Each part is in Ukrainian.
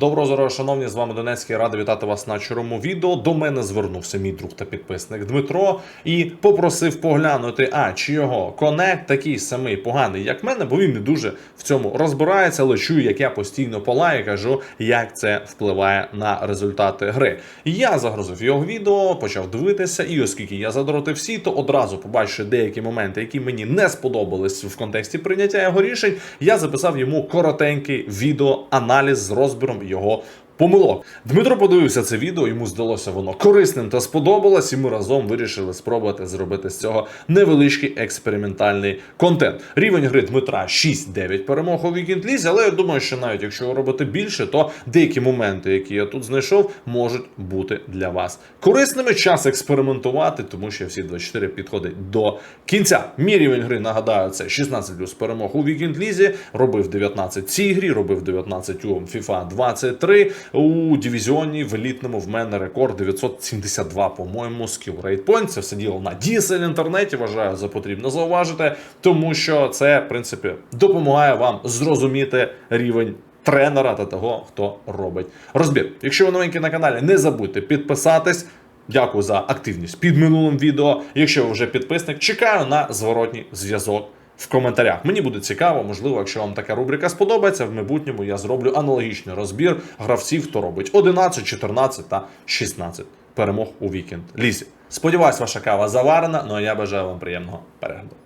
Доброго здоров'я, шановні, з вами Донецький. Радий вітати вас на чорному відео. До мене звернувся мій друг та підписник Дмитро і попросив поглянути, а чи його конект такий самий поганий, як мене, бо він не дуже в цьому розбирається, але чую, як я постійно полаю, кажу, як це впливає на результати гри. Я загрузив його відео, почав дивитися, і оскільки я задротив всі, то одразу побачивши деякі моменти, які мені не сподобались в контексті прийняття його рішень, я записав йому коротенький відеоаналіз з розбіром його помилок. Дмитро подивився це відео, йому здалося воно корисним та сподобалось, і ми разом вирішили спробувати зробити з цього невеличкий експериментальний контент. Рівень гри Дмитра 6-9 перемог у Вікінд Лізі, але я думаю, що навіть якщо робити більше, то деякі моменти, які я тут знайшов, можуть бути для вас корисними. Час експериментувати, тому що всі 24 підходить до кінця. Мій рівень гри нагадаю, це 16 плюс перемог у Вікінд Лізі. Робив 19 цій грі, робив 19 у FIFA 23. У дивізіоні в елітному в мене рекорд 972, по-моєму, скіл рейтпойнт. Це все діло на DSL інтернеті. Вважаю за потрібно зауважити, тому що це, в принципі, допомагає вам зрозуміти рівень. Тренера та того, хто робить розбір. Якщо ви новенькі на каналі, не забудьте підписатись. Дякую за активність під минулим відео. Якщо ви вже підписник, чекаю на зворотній зв'язок в коментарях. Мені буде цікаво, можливо, якщо вам така рубрика сподобається, в майбутньому я зроблю аналогічний розбір гравців, хто робить 11, 14 та 16 перемог у вікенд лісі. Сподіваюсь, ваша кава заварена, ну а я бажаю вам приємного перегляду.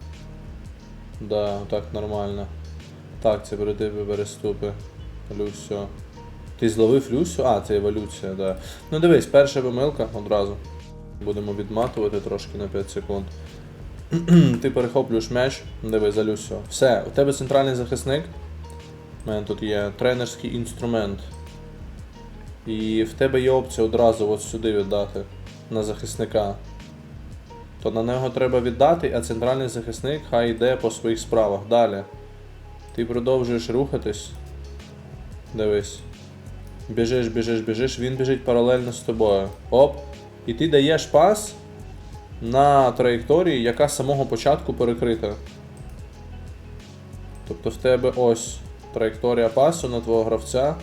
Да, так нормально. Так, це перед тебе переступи. Люсьо. Ти зловив Люсю? А, це еволюція, да. Ну дивись, перша помилка одразу. Будемо відматувати трошки на 5 секунд. Ти перехоплюєш м'яч, диви за Люсю. Все, у тебе центральний захисник. У мене тут є тренерський інструмент. І в тебе є опція одразу от сюди віддати на захисника. То на нього треба віддати, а центральний захисник хай йде по своїх справах. Далі. Ти продовжуєш рухатись. Дивись. Біжиш, біжиш, біжиш, він біжить паралельно з тобою. Оп. І ти даєш пас на траєкторії, яка з самого початку перекрита. Тобто в тебе ось траєкторія пасу на твого гравця.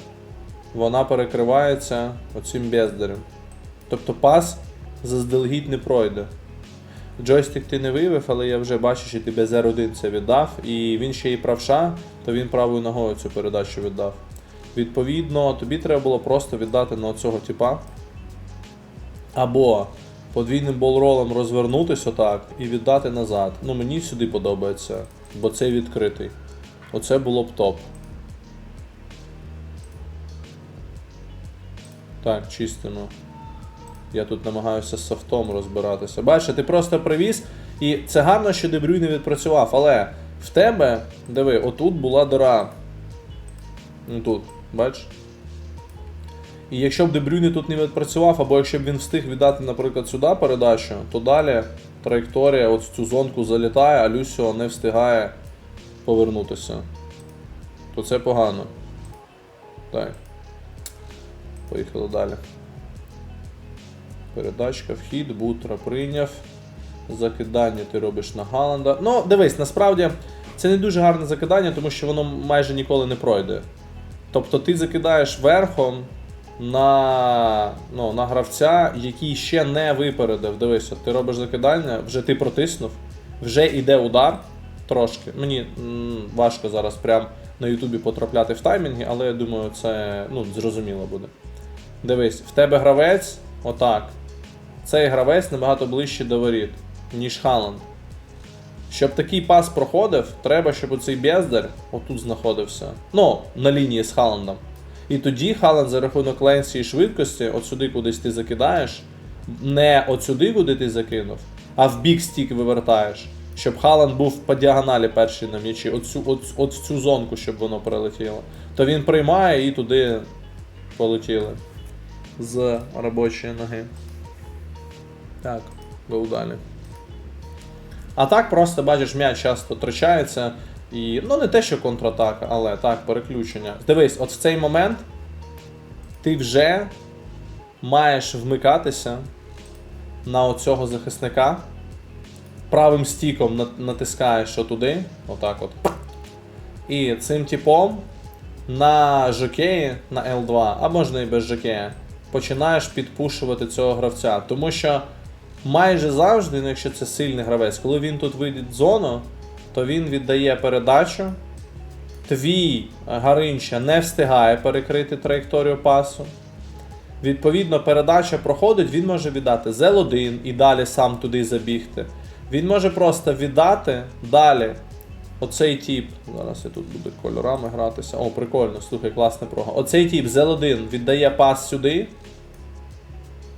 Вона перекривається оцим бездарем. Тобто пас заздалегідь не пройде. Джойстик ти не виявив, але я вже бачу, що ти без R1 це віддав, і він ще і правша, то він правою ногою цю передачу віддав. Відповідно, тобі треба було просто віддати на цього типа. Або подвійним болролом розвернутися отак і віддати назад. Ну мені сюди подобається, бо це відкритий. Оце було б топ. Так, чистимо. Я тут намагаюся з софтом розбиратися. Бачиш, ти просто привіз, і це гарно, що Дебрюй не відпрацював, але в тебе, диви, отут була дира. Ну тут, бачиш? І якщо б Дебрюйне тут не відпрацював, або якщо б він встиг віддати, наприклад, сюди передачу, то далі траєкторія от в цю зонку залітає, а Люсіо не встигає повернутися. То це погано. Так. Поїхали далі. Передачка, вхід, бутра прийняв. Закидання ти робиш на Галанда. Ну, дивись, насправді це не дуже гарне закидання, тому що воно майже ніколи не пройде. Тобто ти закидаєш верхом на, ну, на гравця, який ще не випередив. Дивись, от ти робиш закидання, вже ти протиснув, вже йде удар трошки. Мені м, важко зараз прям на Ютубі потрапляти в таймінги, але я думаю, це ну, зрозуміло буде. Дивись, в тебе гравець, отак. Цей гравець набагато ближче до воріт, ніж Халанд. Щоб такий пас проходив, треба, щоб оцей бездар отут знаходився. Ну, на лінії з Халандом. І тоді Халанд за рахунок ленсі і швидкості, от сюди кудись ти закидаєш, не от сюди, куди ти закинув, а в бік стік вивертаєш. Щоб Халанд був по діагоналі перший на м'ячі, от, от, от цю зонку, щоб воно прилетіло. То він приймає і туди полетіли. З робочої ноги. Так, гоу далі. А так просто бачиш, м'яч часто втрачається. І, ну, не те, що контратака, але так, переключення. Дивись, от в цей момент ти вже маєш вмикатися на оцього захисника. Правим стіком натискаєш туди, отак от. І цим типом на жокеї, на L2, а можна і без жокея, починаєш підпушувати цього гравця. Тому що майже завжди, ну, якщо це сильний гравець, коли він тут вийде в зону, то він віддає передачу. Твій Гаринча не встигає перекрити траєкторію пасу. Відповідно, передача проходить, він може віддати ZL1 і далі сам туди забігти. Він може просто віддати далі. Оцей тип. Зараз я тут буду кольорами гратися. О, прикольно, слухай, класна прога. Оцей тип ZL1 віддає пас сюди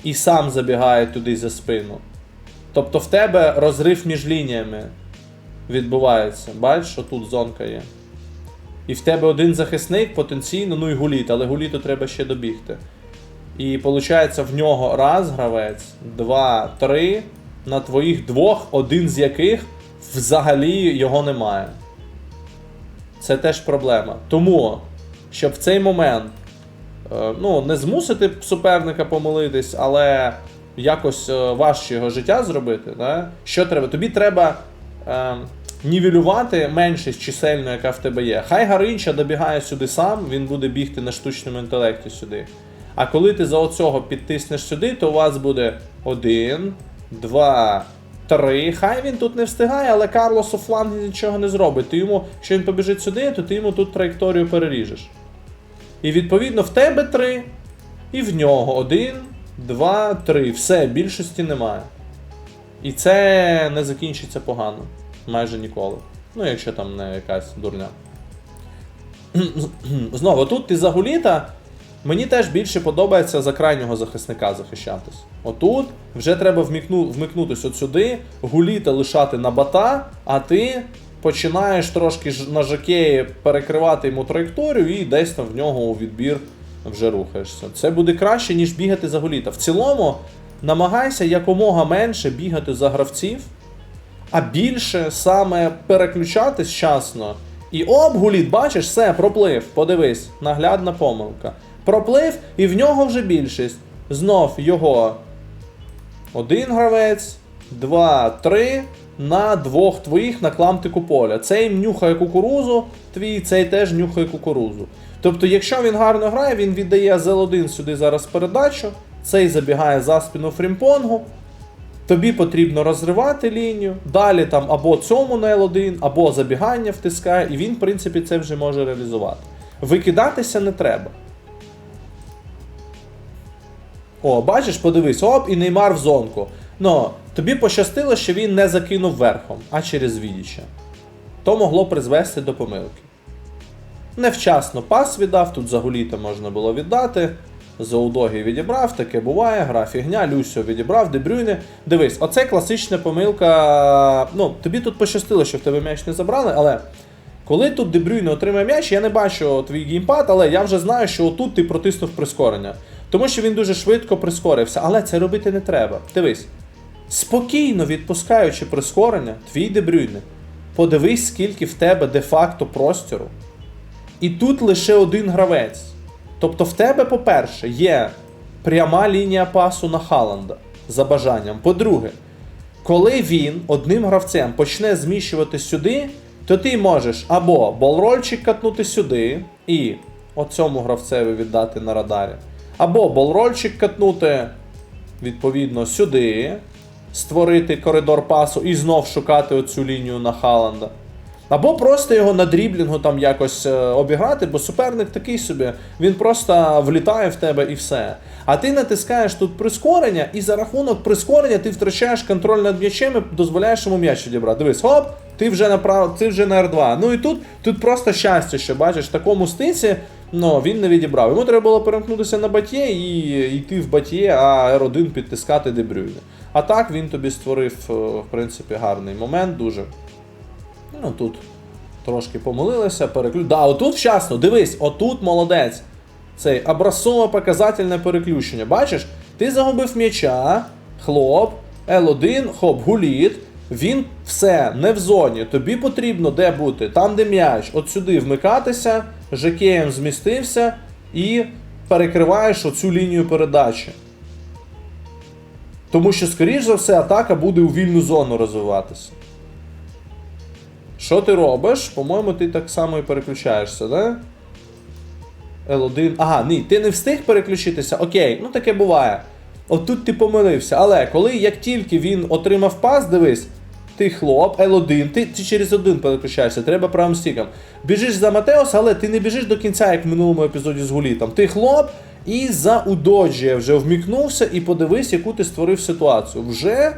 і сам забігає туди за спину. Тобто в тебе розрив між лініями відбувається. Бачиш, що тут зонка є. І в тебе один захисник потенційно, ну і гуліт, але гуліту треба ще добігти. І виходить, в нього раз гравець, два, три. На твоїх двох, один з яких взагалі його немає. Це теж проблема. Тому, щоб в цей момент е, ну, не змусити суперника помилитись, але якось е, важче його життя зробити. Да? Що треба? Тобі треба е, нівелювати меншість чисельну, яка в тебе є. Хай Гаринча добігає сюди сам, він буде бігти на штучному інтелекті сюди. А коли ти за оцього підтиснеш сюди, то у вас буде один, два, три. Хай він тут не встигає, але Карлос у флангі нічого не зробить. Ти йому, якщо він побіжить сюди, то ти йому тут траєкторію переріжеш. І відповідно в тебе три, і в нього один, два, три. Все, більшості немає. І це не закінчиться погано. Майже ніколи. Ну, якщо там не якась дурня. Знову, тут ти за гуліта. Мені теж більше подобається за крайнього захисника захищатись. Отут вже треба вмікну, вмикнутись от сюди, гуліта лишати на бата, а ти починаєш трошки на жакеї перекривати йому траєкторію і десь там в нього у відбір вже рухаєшся. Це буде краще, ніж бігати за гуліта. В цілому, намагайся якомога менше бігати за гравців, а більше саме переключатись часно. І оп, гуліт, бачиш, все, проплив. Подивись, наглядна помилка. Проплив, і в нього вже більшість. Знов його один гравець, два, три. На двох твоїх на кламтику поля. Цей нюхає кукурузу, твій, цей теж нюхає кукурузу. Тобто, якщо він гарно грає, він віддає ZL1 сюди зараз передачу, цей забігає за спину фрімпонгу, Тобі потрібно розривати лінію, далі там або цьому на L1, або забігання втискає, і він, в принципі, це вже може реалізувати. Викидатися не треба. О, бачиш, подивись, оп, і Неймар в зонку. Ну, тобі пощастило, що він не закинув верхом, а через відіча. То могло призвести до помилки. Невчасно пас віддав, тут за гуліта можна було віддати. Заудогі відібрав, таке буває, гра фігня, Люсьо відібрав, Дебрюйне. Дивись, оце класична помилка. Ну, тобі тут пощастило, що в тебе м'яч не забрали, але коли тут Дебрюйне отримає м'яч, я не бачу твій геймпад, але я вже знаю, що отут ти протиснув прискорення. Тому що він дуже швидко прискорився, але це робити не треба. Дивись. Спокійно відпускаючи прискорення, твій Дебрюйне, подивись, скільки в тебе де-факто простору. І тут лише один гравець. Тобто в тебе, по-перше, є пряма лінія пасу на Халанда за бажанням. По-друге, коли він одним гравцем почне зміщувати сюди, то ти можеш або болрольчик катнути сюди і оцьому гравцеві віддати на радарі, або болрольчик катнути відповідно сюди, створити коридор пасу і знов шукати оцю лінію на Халанда. Або просто його на дріблінгу там якось е, обіграти, бо суперник такий собі, він просто влітає в тебе і все. А ти натискаєш тут прискорення, і за рахунок прискорення ти втрачаєш контроль над м'ячем і дозволяєш йому м'яч відібрати. Дивись, хоп, ти вже на прав... ти вже на R2. Ну і тут, тут просто щастя, що бачиш, в такому стиці ну, він не відібрав. Йому треба було перемкнутися на батє і йти в батє, а R1 підтискати дебрюйне. А так він тобі створив, е, в принципі, гарний момент дуже. Ну тут трошки помилилися, переключ. Да, отут вчасно, дивись, отут молодець. Цей образцово показательне переключення. Бачиш, ти загубив м'яча, хлоп, L1, хоп, гуліт. Він все, не в зоні. Тобі потрібно де бути? Там, де м'яч, от сюди вмикатися, жекеєм змістився і перекриваєш оцю лінію передачі. Тому що, скоріш за все, атака буде у вільну зону розвиватися. Що ти робиш? По-моєму, ти так само і переключаєшся, да? L1. Ага, ні, ти не встиг переключитися, окей, ну таке буває. Отут ти помилився. Але коли як тільки він отримав пас, дивись, ти хлоп, L1, ти, ти через один переключаєшся, треба правим стіком. Біжиш за Матеос, але ти не біжиш до кінця, як в минулому епізоді з Гулітом. Ти хлоп і за удоджія вже вмікнувся і подивись, яку ти створив ситуацію. Вже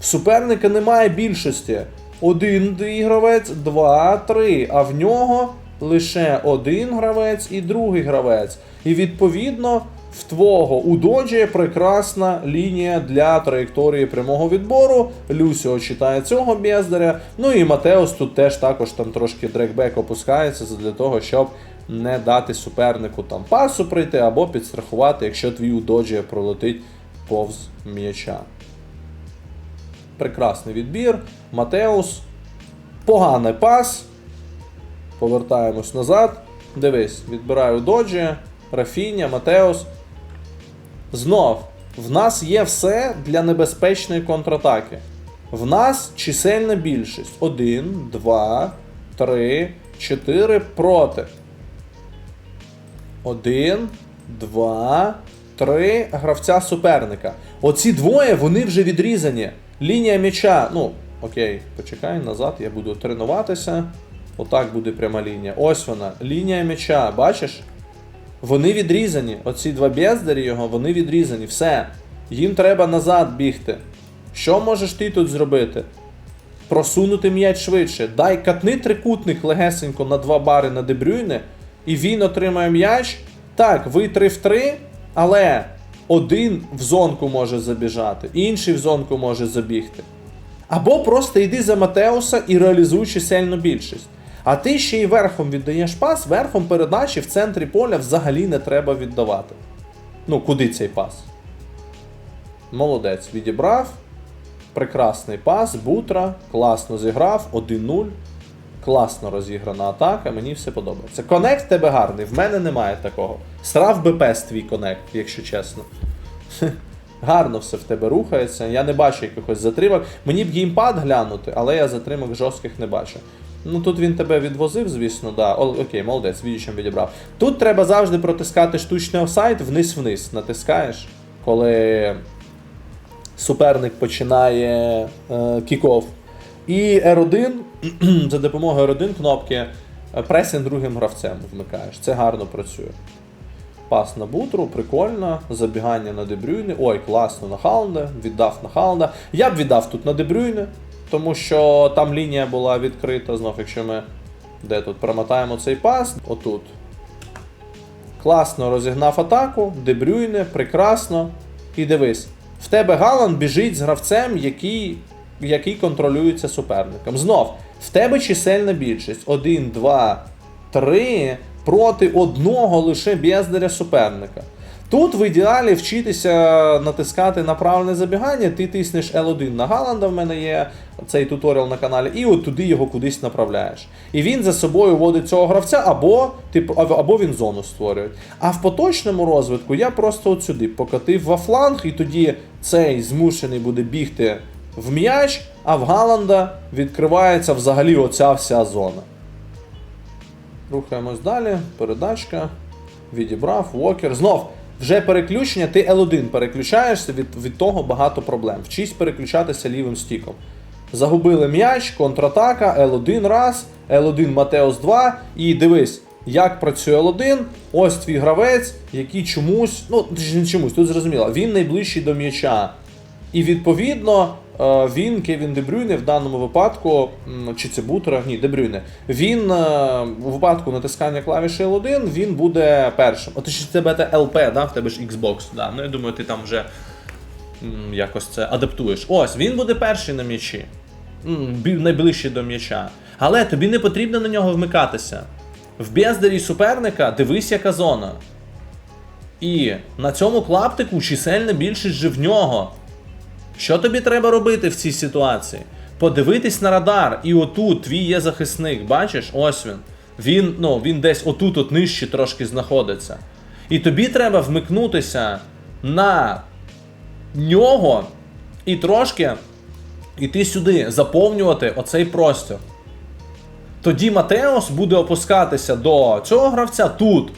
суперника немає більшості. Один гравець, два, три. А в нього лише один гравець і другий гравець. І відповідно в твого у доджі прекрасна лінія для траєкторії прямого відбору. Люсіо читає цього бездаря. Ну і Матеос тут теж також там трошки дрекбек опускається для того, щоб не дати супернику там пасу прийти або підстрахувати, якщо твій у пролетить повз м'яча. Прекрасний відбір. Матеус. Поганий пас. Повертаємось назад. Дивись, відбираю доджі, Рафіня, Матеус. Знов, в нас є все для небезпечної контратаки. В нас чисельна більшість. Один, два, три, чотири проти. Один, два, три гравця суперника. Оці двоє вони вже відрізані. Лінія м'яча. Ну, окей, почекай назад, я буду тренуватися. Отак буде пряма лінія. Ось вона. Лінія м'яча, бачиш? Вони відрізані. Оці два бездарі його, вони відрізані. Все. Їм треба назад бігти. Що можеш ти тут зробити? Просунути м'яч швидше. Дай катни трикутник легесенько на два бари на Дебрюйне, і він отримає м'яч. Так, ви 3 в 3, але один в зонку може забіжати, інший в зонку може забігти. Або просто йди за Матеуса і реалізуй чисельну більшість. А ти ще й верхом віддаєш пас, верхом передачі в центрі поля взагалі не треба віддавати. Ну, куди цей пас? Молодець, відібрав. Прекрасний пас, Бутра, класно зіграв, 1-0. Класно розіграна атака, мені все подобається. Конект тебе гарний, в мене немає такого. Срав би пес твій конект, якщо чесно. Гарно все в тебе рухається. Я не бачу якихось затримок. Мені б геймпад глянути, але я затримок жорстких не бачу. Ну тут він тебе відвозив, звісно, да. О, окей, молодець, відічем відібрав. Тут треба завжди протискати штучний офсайд вниз-вниз. Натискаєш, коли суперник починає е, кіков. І R1 за допомогою R1 кнопки е, пресінг другим гравцем вмикаєш. Це гарно працює. Пас на бутру, прикольно. Забігання на Дебрюйне. Ой, класно на Халнда. Віддав на Халнда. Я б віддав тут на Дебрюйне, тому що там лінія була відкрита. Знов, якщо ми де тут промотаємо цей пас, отут. Класно розігнав атаку, Дебрюйне, прекрасно. І дивись, в тебе Галан біжить з гравцем, який, який контролюється суперником. Знов, в тебе чисельна більшість. Один, два, три проти одного лише бездаря суперника. Тут в ідеалі вчитися натискати на правильне забігання, ти тиснеш L1 на Галанда, в мене є цей туторіал на каналі, і от туди його кудись направляєш. І він за собою водить цього гравця, або- або він зону створює. А в поточному розвитку я просто от сюди покатив во фланг, і тоді цей змушений буде бігти в м'яч, а в Галанда відкривається взагалі оця вся зона. Рухаємось далі. Передачка. Відібрав. Вокер. Знов. Вже переключення, ти L1 переключаєшся, від, від того багато проблем. Вчись переключатися лівим стіком. Загубили м'яч, контратака, L1 раз, L1 Матеос 2. І дивись, як працює L1. Ось твій гравець, який чомусь, ну не чомусь, тут зрозуміло, він найближчий до м'яча. І відповідно він, Кевін Дебрюйне, в даному випадку, чи це Бутера, ні, Дебрюйне, він е, у випадку натискання клавіші L1, він буде першим. От чи це бета LP, да? в тебе ж Xbox, да. ну я думаю, ти там вже якось це адаптуєш. Ось, він буде перший на м'ячі. Найближчий до м'яча. Але тобі не потрібно на нього вмикатися. В бездарі суперника дивись, яка зона. І на цьому клаптику чисельна більшість же в нього. Що тобі треба робити в цій ситуації? Подивитись на радар, і отут твій є захисник, бачиш? Ось він. Він, ну, він десь отут от нижче трошки знаходиться. І тобі треба вмикнутися на нього і трошки іти сюди, заповнювати оцей простір. Тоді Матеос буде опускатися до цього гравця тут.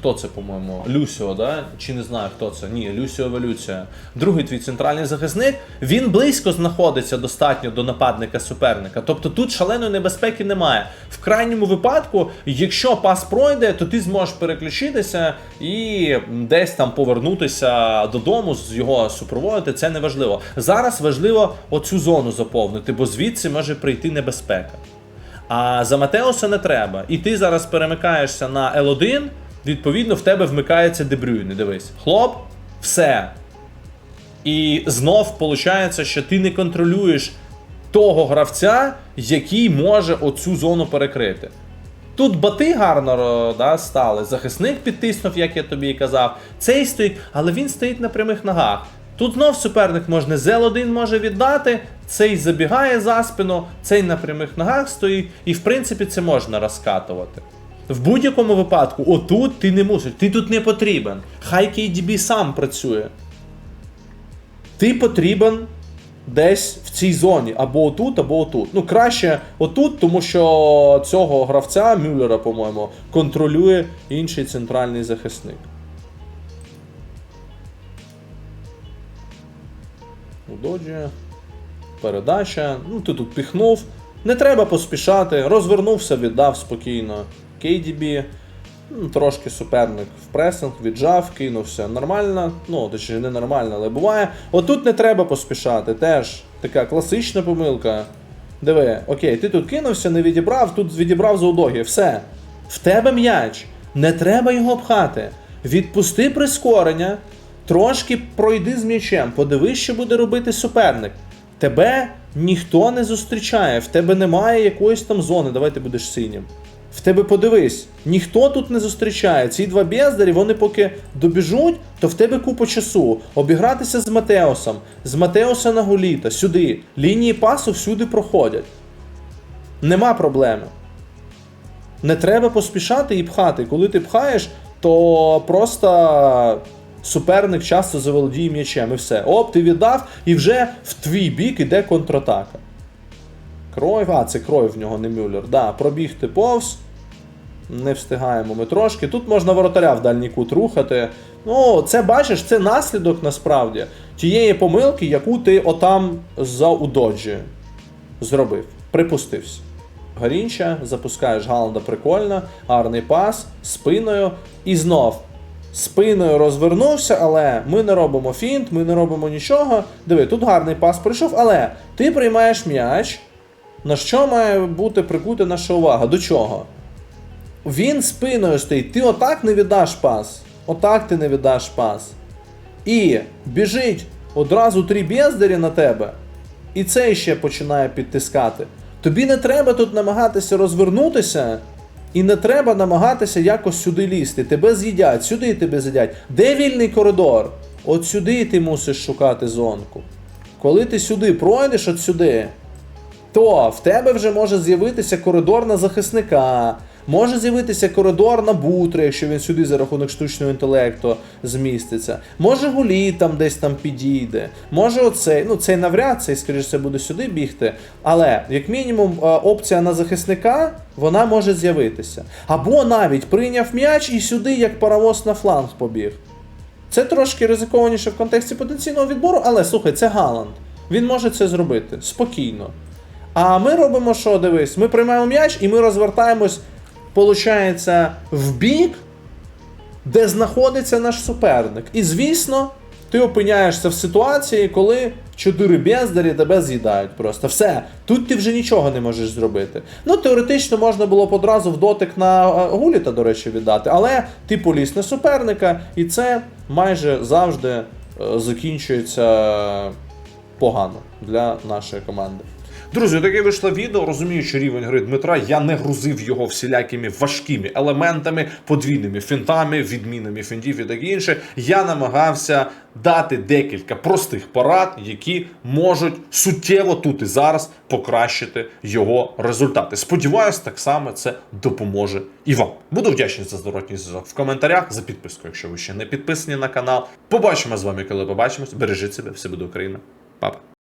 Хто це, по-моєму? Люсіо, да? Чи не знаю, хто це? Ні, Люсіо Еволюція. Другий твій центральний захисник. Він близько знаходиться достатньо до нападника суперника. Тобто тут шаленої небезпеки немає. В крайньому випадку, якщо пас пройде, то ти зможеш переключитися і десь там повернутися додому, з його супроводити. Це не важливо. Зараз важливо оцю зону заповнити, бо звідси може прийти небезпека. А за Матеуса не треба. І ти зараз перемикаєшся на L1, відповідно, в тебе вмикається Дебрюйне. Дивись. Хлоп, все. І знов виходить, що ти не контролюєш того гравця, який може оцю зону перекрити. Тут бати гарно да, стали, захисник підтиснув, як я тобі і казав. Цей стоїть, але він стоїть на прямих ногах. Тут знов суперник можна Зел-1 може віддати, цей забігає за спину, цей на прямих ногах стоїть, і в принципі це можна розкатувати. В будь-якому випадку, отут ти не мусиш, ти тут не потрібен. Хай KDB сам працює. Ти потрібен десь в цій зоні, або отут, або отут. Ну, краще отут, тому що цього гравця, Мюллера, по-моєму, контролює інший центральний захисник. У Доджі. Передача. Ну, ти тут піхнув. Не треба поспішати. Розвернувся, віддав спокійно. KDB. Ну, Трошки суперник в пресинг, віджав, кинувся. Нормально, ну, точніше, не нормально, але буває. Отут не треба поспішати. Теж така класична помилка. Диви, окей, ти тут кинувся, не відібрав, тут відібрав за удоги. Все. В тебе м'яч. Не треба його пхати. Відпусти прискорення, трошки пройди з м'ячем, подивись, що буде робити суперник. Тебе ніхто не зустрічає, в тебе немає якоїсь там зони. Давай ти будеш синім. В тебе подивись, ніхто тут не зустрічає. Ці два бездарі, вони поки добіжуть, то в тебе купа часу. Обігратися з Матеосом, з Матеоса на Гуліта, сюди. Лінії пасу всюди проходять. Нема проблеми. Не треба поспішати і пхати. Коли ти пхаєш, то просто суперник часто заволодіє м'ячем і все. Оп, ти віддав, і вже в твій бік іде контратака. Кройв, а, це кройв в нього, не Мюллер. Да, пробігти повз. Не встигаємо ми трошки. Тут можна воротаря в дальній кут рухати. Ну, це бачиш, це наслідок насправді тієї помилки, яку ти отам за удоджі зробив. Припустився. Гарінча, запускаєш Галанда прикольно, гарний пас, спиною. І знов спиною розвернувся, але ми не робимо фінт, ми не робимо нічого. Диви, тут гарний пас прийшов, але ти приймаєш м'яч. На що має бути прикута наша увага? До чого? Він спиною стоїть, ти отак не віддаш пас. Отак ти не віддаш пас. І біжить одразу три бездарі на тебе, і цей ще починає підтискати. Тобі не треба тут намагатися розвернутися, і не треба намагатися якось сюди лізти. Тебе з'їдять, сюди тебе з'їдять. Де вільний коридор? От сюди ти мусиш шукати зонку. Коли ти сюди пройдеш, от сюди, то в тебе вже може з'явитися коридор на захисника, може з'явитися коридор на бутри, якщо він сюди за рахунок штучного інтелекту зміститься. Може гулі там десь там підійде. Може оцей, ну цей навряд, цей, скоріш все, буде сюди бігти. Але, як мінімум, е, опція на захисника вона може з'явитися. Або навіть прийняв м'яч і сюди, як паровоз на фланг побіг. Це трошки ризикованіше в контексті потенційного відбору, але слухай, це Галанд. Він може це зробити спокійно. А ми робимо що, дивись, ми приймаємо м'яч і ми розвертаємось, получається, в бік, де знаходиться наш суперник. І звісно, ти опиняєшся в ситуації, коли чотири бездарі тебе з'їдають просто. Все, тут ти вже нічого не можеш зробити. Ну, теоретично можна було б одразу в дотик на е, Гуліта, до речі, віддати, але ти поліз на суперника, і це майже завжди е, закінчується погано для нашої команди. Друзі, таке вийшло відео. Розумію, що рівень гри Дмитра я не грузив його всілякими важкими елементами, подвійними фінтами, відмінами фінтів і таке інше. Я намагався дати декілька простих порад, які можуть суттєво тут і зараз покращити його результати. Сподіваюсь, так само це допоможе і вам. Буду вдячний за зворотній зв'язок в коментарях, за підписку, якщо ви ще не підписані на канал. Побачимо з вами, коли побачимось. Бережіть себе, все буде Україна. Папа.